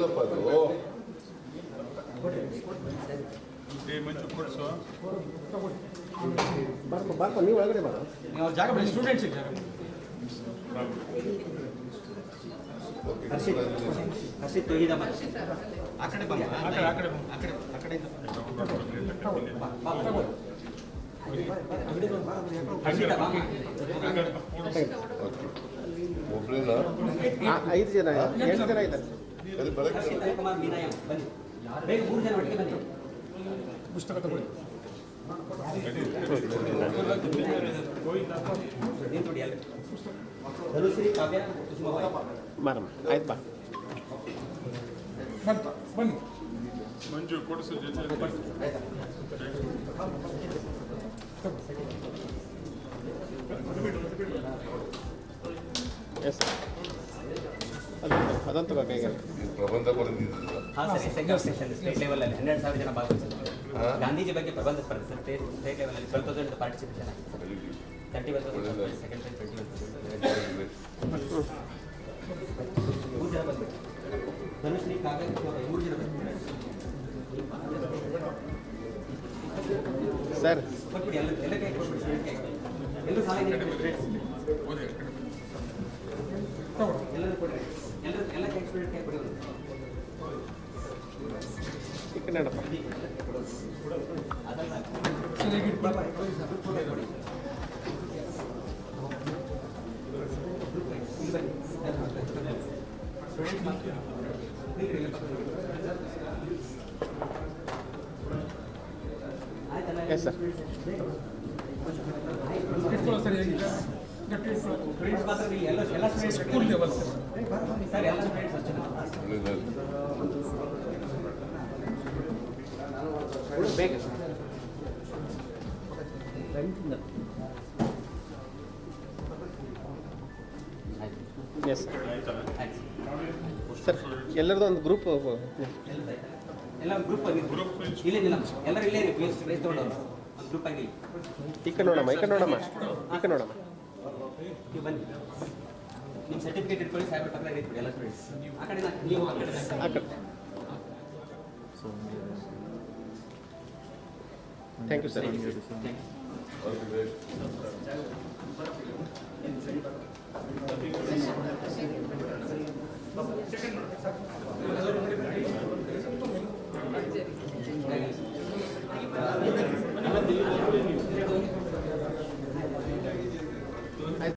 ಏನಪ್ಪ ಅದು ನೀವು ಒಳಗಡೆ ಬರ ಜಾಗ ಬಿಡಿ ಸ್ಟೂಡೆಂಟ್ಸ್ ಜಾಗ ಹರ್ಷಿತ್ ಹರ್ಷಿತ್ ತೊಗಿದ ಆ ಕಡೆ ಬಾ ಆ ಕಡೆ ಆ ಕಡೆ ಆ ಕಡೆ ಆ ಕಡೆ ಐದು ಜನ ಎಂಟು ಜನ ಇದ್ದಾರೆ. ಬನ್ನಿ. ಬನ್ನಿ. ಕಾವ್ಯ ಕುಸುಮಬಾಯಿ ಬಾರಮ್ಮ ಆಯ್ತು ಬಾ. ಮಂಜು ಕೊಡಿಸು ಜೊತೆ. ಎಸ್ ಅದಂತ ಅದಂತ ಪ್ರಬಂಧ ಬರೆದಿದ್ದಿಲ್ಲ ಹಾಂ ಸರ್ ಸೆಕೆಂಡ್ ಸೆಷನ್ ಸ್ಟೇಟ್ ಲೆವೆಲಲ್ಲಿ ಹನ್ನೆರಡು ಸಾವಿರ ಜನ ಭಾಗವಹಿಸಿದ್ದಾರೆ ಹಾ? ಗಾಂಧೀಜಿ ಬಗ್ಗೆ ಪ್ರಬಂಧ ಸ್ಪರ್ಧೆ ಸರ್ ಸ್ಟೇಟ್ ಸ್ಟೇಟ್ ಲೆವೆಲಲ್ಲಿ ಟ್ವೆಲ್ ತೌಸಂಡ್ ಪಾರ್ಟಿಸಿಪೇಷನ್ ಆಗಿದೆ thirty one thousand second prize twenty one ಮೂರು ಜನ ಬಂದ್ಬಿಟ್ಟು. ಧನುಶ್ರೀ ಕಾವ್ಯ ಕುಸುಮಬಾಯಿ ಮೂರು ಜನ ಬಂದ್ಬಿಟ್ಟು. ಸರ್. ಎಲ್ಲ ಎಲ್ಲ ಕೈ ಎಲ್ಲರೂ ಆಯ್ತಲ್ಲ? ಎಸ್ ಸರ್ ಸ್ಟೂಡೆಂಟ್ಸ್ ಎಲ್ಲ ಎಲ್ಲ ಸ್ಟೂಡೆಂಟ್ಸ್ ಸರ್ ಎಲ್ಲ ಸ್ಟೂಡೆಂಟ್ಸ್ ಬೇಗ ಎಸ್ ಸರ್ ಎಲ್ಲರದ್ದು ಒಂದು ಗ್ರೂಪ್ ಎಲ್ಲ ಗ್ರೂಪ್ ಆಗಿ ಇಲ್ಲ ಇಲ್ಲ ಎಲ್ಲರೂ ಇಲ್ಲೇ ರೀ ಪ್ಲೇಸ್ ಪ್ಲೇಸ್ ತೊಗೊಂಡವ್ರು ಒಂದು ಗ್ರೂಪ್ ಆಗಿ ಈ ಕಡೆ ನೋಡಮ್ಮ ಈ ಕಡೆ ನೋಡಮ್ಮ. ಈ ಕಡೆ ನೋಡಮ್ಮ. ನೀವು ಬನ್ನಿ. ನಿಮ್ಮ ಸರ್ಟಿಫಿಕೇಟ್ ಇಟ್ಕೊಳ್ಳಿ ಸೈಬರ್ ಪಕ್ಕ ಇಟ್ಬಿಡಿ ಎಲ್ಲ ಸ್ಟೂಡೆಂಟ್ಸ್ ಆ ಕಡೆ ನೀವು ಆ ಕಡೆ ಆ ಕಡೆ. Thank you, sir. Thank